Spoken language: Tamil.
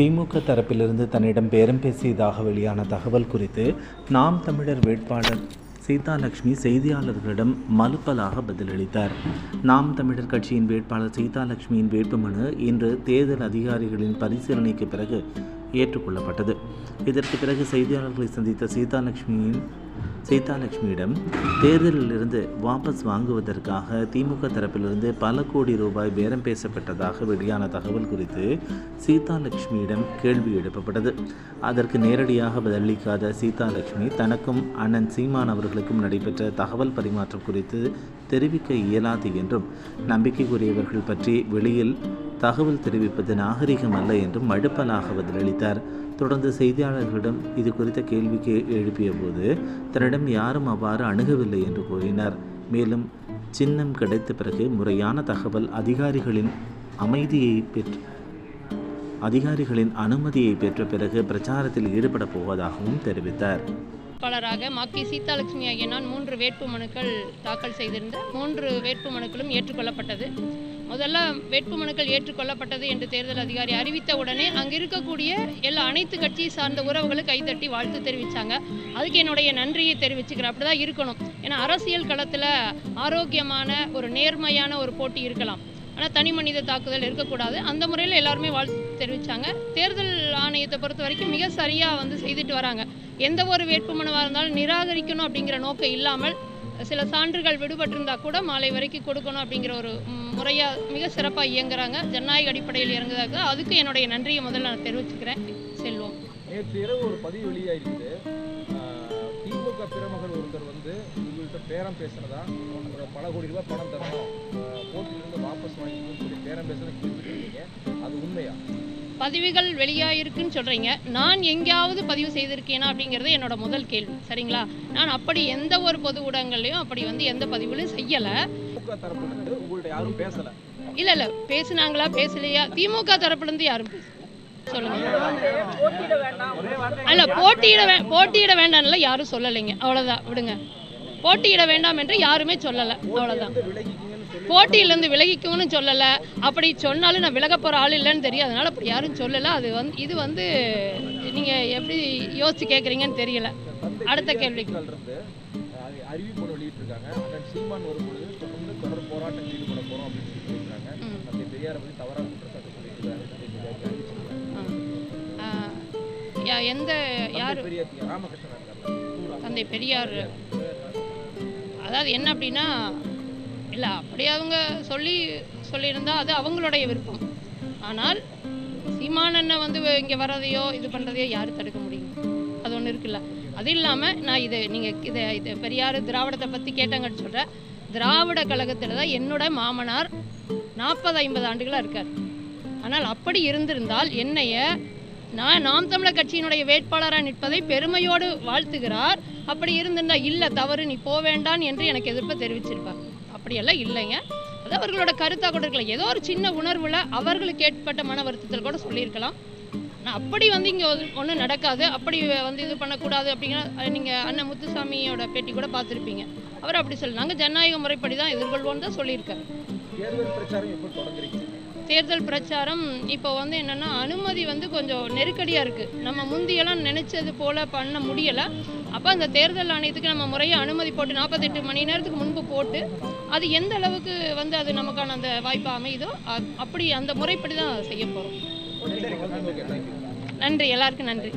திமுக தரப்பிலிருந்து தன்னிடம் பேரம் பேசியதாக வெளியான தகவல் குறித்து நாம் தமிழர் வேட்பாளர் சீதாலட்சுமி செய்தியாளர்களிடம் மலுப்பலாக பதிலளித்தார். நாம் தமிழர் கட்சியின் வேட்பாளர் சீதாலட்சுமியின் வேட்புமனு இன்று தேர்தல் அதிகாரிகளின் பரிசீலனைக்கு பிறகு ஏற்றுக்கொள்ளப்பட்டது. இதற்கு பிறகு செய்தியாளர்களை சந்தித்த சீதாலட்சுமியின் சீதாலட்சுமியிடம் தேர்தலிலிருந்து வாபஸ் வாங்குவதற்காக திமுக தரப்பிலிருந்து பல கோடி ரூபாய் பேரம் பேசப்பட்டதாக வெளியான தகவல் குறித்து சீதாலட்சுமியிடம் கேள்வி எழுப்பப்பட்டது. அதற்கு நேரடியாக பதிலளிக்காத சீதாலட்சுமி தனக்கும் அண்ணன் சீமான் அவர்களுக்கும் நடைபெற்ற தகவல் பரிமாற்றம் குறித்து தெரிவிக்க இயலாது என்றும் நம்பிக்கைக்குரியவர்கள் பற்றி வெளியில் தகவல் தெரிவிப்பது நாகரிகம் அல்ல என்றும் மழுப்பலாக பதிலளித்தார். தொடர்ந்து செய்தியாளர்களிடம் இது குறித்த கேள்விக்கு எழுப்பிய போது தன்னிடம் யாரும் அவ்வாறு அணுகவில்லை என்று கூறினார். மேலும் சின்னம் கிடைத்த பிறகு முறையான தகவல் அதிகாரிகளின் அமைதியை பெற்று அதிகாரிகளின் அனுமதியை பெற்ற பிறகு பிரச்சாரத்தில் ஈடுபடப் போவதாகவும் தெரிவித்தார். வேட்பாளராக மாக்கி சீதாலட்சுமி ஆகிய நான் மூன்று வேட்பு மனுக்கள் தாக்கல் செய்திருந்த மூன்று வேட்பு மனுக்களும் ஏற்றுக்கொள்ளப்பட்டது. முதல்ல வேட்பு மனுக்கள் ஏற்றுக்கொள்ளப்பட்டது என்று தேர்தல் அதிகாரி அறிவித்த உடனே அங்கே இருக்கக்கூடிய எல்லா அனைத்து கட்சியை சார்ந்த உறவுகளை கைதட்டி வாழ்த்து தெரிவித்தாங்க அதுக்கு என்னுடைய நன்றியை தெரிவிச்சுக்கிறேன். அப்படி தான் இருக்கணும். ஏன்னா அரசியல் களத்தில் ஆரோக்கியமான ஒரு நேர்மையான ஒரு போட்டி இருக்கலாம். ஆனால் தனி மனித தாக்குதல் இருக்கக்கூடாது. அந்த முறையில் எல்லாருமே வாழ்த்து தெரிவித்தாங்க தேர்தல் ஆணையத்தை பொறுத்த வரைக்கும் மிக சரியாக வந்து செய்துட்டு வராங்க. எந்த ஒரு வேட்புமனுவாக இருந்தாலும் நிராகரிக்கணும் அப்படிங்கிற நோக்கம் இல்லாமல் சில சான்றுகள் விடுபட்டிருந்தா கூட மாலை வரைக்கும் கொடுக்கணும் அப்படிங்கிற ஒரு முறையாக மிக சிறப்பாக இயங்குறாங்க. ஜனநாயக அடிப்படையில் இறங்குதாக அதுக்கு என்னுடைய நன்றியை முதல்ல நான் தெரிவிச்சுக்கிறேன். செல்வோம். நேற்று இரவு ஒரு பதிவு வெளியாயிருக்குது திமுக பிரமுகர் ஒருத்தர் வந்து உங்கள்கிட்ட பேரம் பேசுனதா உங்களோட பல கோடி ரூபாய் பணம் தரணும். போட்டியிலிருந்து வாபஸ் வாங்கிக்கணும்னு சொல்லி பேரம் பேசுறது கேள்விப்பட்டிருக்கீங்க. அது உண்மையா? பதிவுகள் வெளியாயிருக்குன்னு சொல்கிறீங்க நான் எங்கேயாவது பதிவு செய்திருக்கேனா அப்படிங்கிறது என்னோட முதல் கேள்வி. சரிங்களா? நான் அப்படி எந்த ஒரு பொது ஊடகங்கள்லையும் அப்படி வந்து எந்த பதிவுலையும் செய்யலை. இல்லை இல்லை. பேசுனாங்களா பேசலையா? திமுக தரப்புலேருந்து யாரும் பேசல. சொல்லுங்க. அல்ல போட்டியிட போட்டியிட வேண்டாம்ல யாரும் சொல்லலைங்க. அவ்வளோதான் விடுங்க. போட்டியிட வேண்டாம் என்று யாருமே சொல்லலை. அவ்வளோதான் போட்டியிலேருந்து விலகிக்கும்னு சொல்லலை. அப்படி சொன்னாலும் நான் விலக போகிற ஆள் இல்லைன்னு தெரியும். அதனால அப்படி யாரும் சொல்லலை. அது வந்து இது வந்து நீங்கள் எப்படி யோசிச்சு கேட்குறீங்கன்னு தெரியல. அடுத்த ஆஹ் அறிவிப்பு வெளியிட்டிருக்காங்க அண்ணன் சீமான் வரும்பொழுது தொடர்ந்து தொடர் போராட்டத்தில் ஈடுபட போறோம் அப்படின்னு சொல்லி சொல்லியிருக்காங்க ம். தந்தை பெரியாரை பற்றி தவறாக குற்றச்சாட்டு சொல்லியிருக்காங்க தந்தை பெரியாருக்கு அறிவிச்சிருக்காங்க ஆ. ஆ, யா- எந்த யார் ராமகிருஷ்ணன் தந்தை பெரியார். அதாவது என்ன அப்படின்னா இல்லை அப்படி அவங்க சொல்லி சொல்லியிருந்தா அது அவங்களுடைய விருப்பம். ஆனால் சீமானண்ணை வந்து இங்கே வர்றதையோ இது பண்ணுறதையோ யார் தடுக்க முடியும்? அது ஒன்று இருக்குல்ல. அது இல்லாமல் நான் இது நீங்கள் இதை இது பெரியார் திராவிடத்தை பற்றி கேட்டங்கன்னு சொல்கிறேன் திராவிட கழகத்தில் தான் என்னோட மாமனார் நாற்பது ஐம்பது ஆண்டுகளாக இருக்கார். ஆனால் அப்படி இருந்திருந்தால் என்னைய நான் நாம் தமிழர் கட்சியினுடைய வேட்பாளராக நிற்பதை பெருமையோடு வாழ்த்துகிறார். அப்படி இருந்திருந்தா இல்லை தவறு நீ போக வேண்டாம் என்று எனக்கு எதிர்ப்பை தெரிவிச்சிருப்பாங்க அப்படியெல்லாம் இல்லைங்க. அது அவர்களோட கருத்தாக கூட இருக்கலாம். ஏதோ ஒரு சின்ன உணர்வில் அவர்களுக்கு ஏற்பட்ட மன வருத்தத்தில் கூட சொல்லியிருக்கலாம். ஆனால் அப்படி வந்து இங்கே ஒன்றும் நடக்காது. அப்படி வந்து இது பண்ணக்கூடாது அப்படிங்கிற நீங்கள் அண்ணன் முத்துசாமியோட பேட்டி கூட பார்த்துருப்பீங்க. அவர் அப்படி சொல்லி நாங்கள் ஜனநாயக முறைப்படி தான் எதிர்கொள்வோம்னு தான் சொல்லியிருக்காரு. தேர்தல் பிரச்சாரம் எப்போ தொடங்குறீங்க? தேர்தல் பிரச்சாரம் இப்போ வந்து என்னென்னா அனுமதி வந்து கொஞ்சம் நெருக்கடியாக இருக்குது நம்ம முந்தியெல்லாம் நினச்சது போல் பண்ண முடியலை. அப்போ அந்த தேர்தல் ஆணையத்துக்கு நம்ம முறையாக அனுமதி போட்டு நாற்பத்தெட்டு மணி நேரத்துக்கு முன்பு போட்டு அது எந்த அளவுக்கு வந்து அது நமக்கான அந்த வாய்ப்பு அமையுதோ அப்படி அந்த முறைப்படி தான் செய்ய போகிறோம் நன்றி எல்லாருக்கும் நன்றி.